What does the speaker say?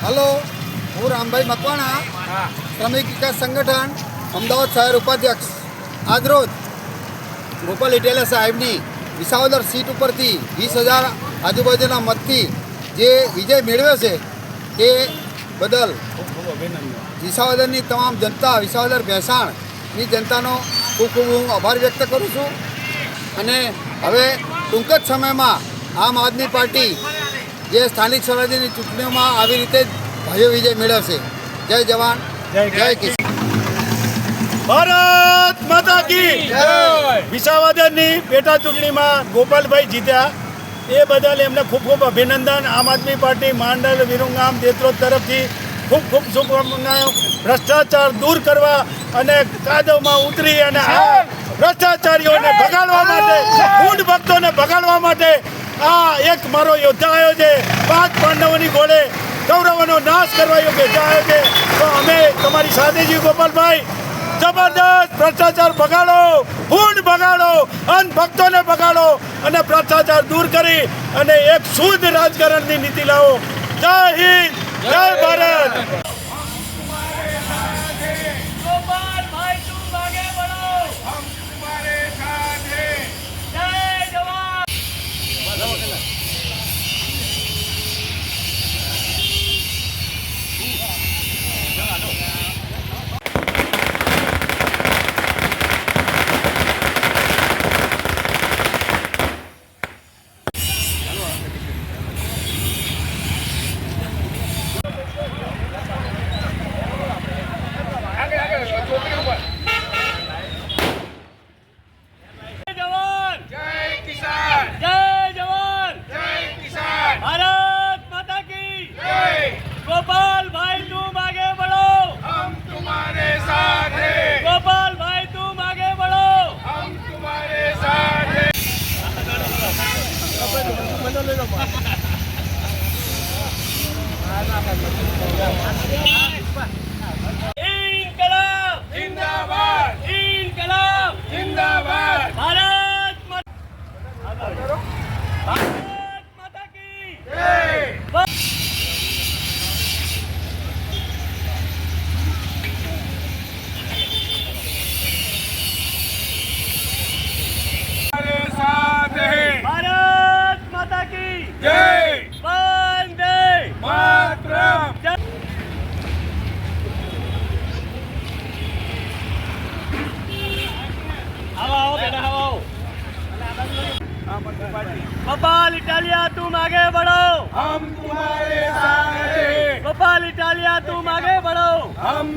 Hello, હું રામભાઈ મકવાણા, શ્રમિક વિકાસ સંગઠન, અમદાવાદ શહેર ઉપાધ્યક્ષ. આજરોજ ગોપાલ ઇટેલા સાહેબની વિસાવદર સીટ ઉપરથી વીસ હજાર આજુબાજુના મતથી જે વિજય મેળવ્યો છે, તે બદલ વિસાવદરની તમામ જનતા, વિસાવદર ભેસાણની જનતાનો ખૂબ ખૂબ હું આભાર વ્યક્ત કરું છું. અને હવે ટૂંક જ સમયમાં આમ આદમી પાર્ટી જે સ્થાનિક સ્વરાજ્યની ચૂંટણીઓમાં આવી રીતે ભવ્ય વિજય મેળવશે. જય જવાન જય કિસાન. ભારત માતા કી વિસાવદરની પેટા ચૂંટણીમાં ગોપાલભાઈ જીત્યા. એ બદલ એમને ખૂબ ખૂબ અભિનંદન. આમ આદમી પાર્ટી માંડલ વિરુંગામ દેત્રોદ તરફથી ખૂબ ખૂબ શુભકામનાઓ. ભ્રષ્ટાચાર દૂર કરવા અને કાદવમાં ઉતરી અને આ ભ્રષ્ટાચારીઓને ભગાડવા માટે ભૂંડ ભક્તોને ભગાડવા માટે આ એક મારો યોદ્ધા આવ્યો છે. પાંચ પાંડવોની ગોળે કૌરવોનો નાશ કરવા યોગ્ય આવ્યો છે. તો અમે તમારી સાથે છીએ, ગોપાલભાઈ. જબરદસ્ત ભ્રષ્ટાચાર ભગાડો ફૂડ ભગાડો અન ભક્તોને ભગાડો અને ભ્રષ્ટાચાર દૂર કરી અને એક શુદ્ધ રાજકારણની નીતિ લાવો. જય હિન્દ, જય ભારત. Thank you. गोपाल इटालिया तुम आगे बढ़ो हम तुम्हारे साथ हैं गोपाल इटालिया तुम आगे बढ़ो हम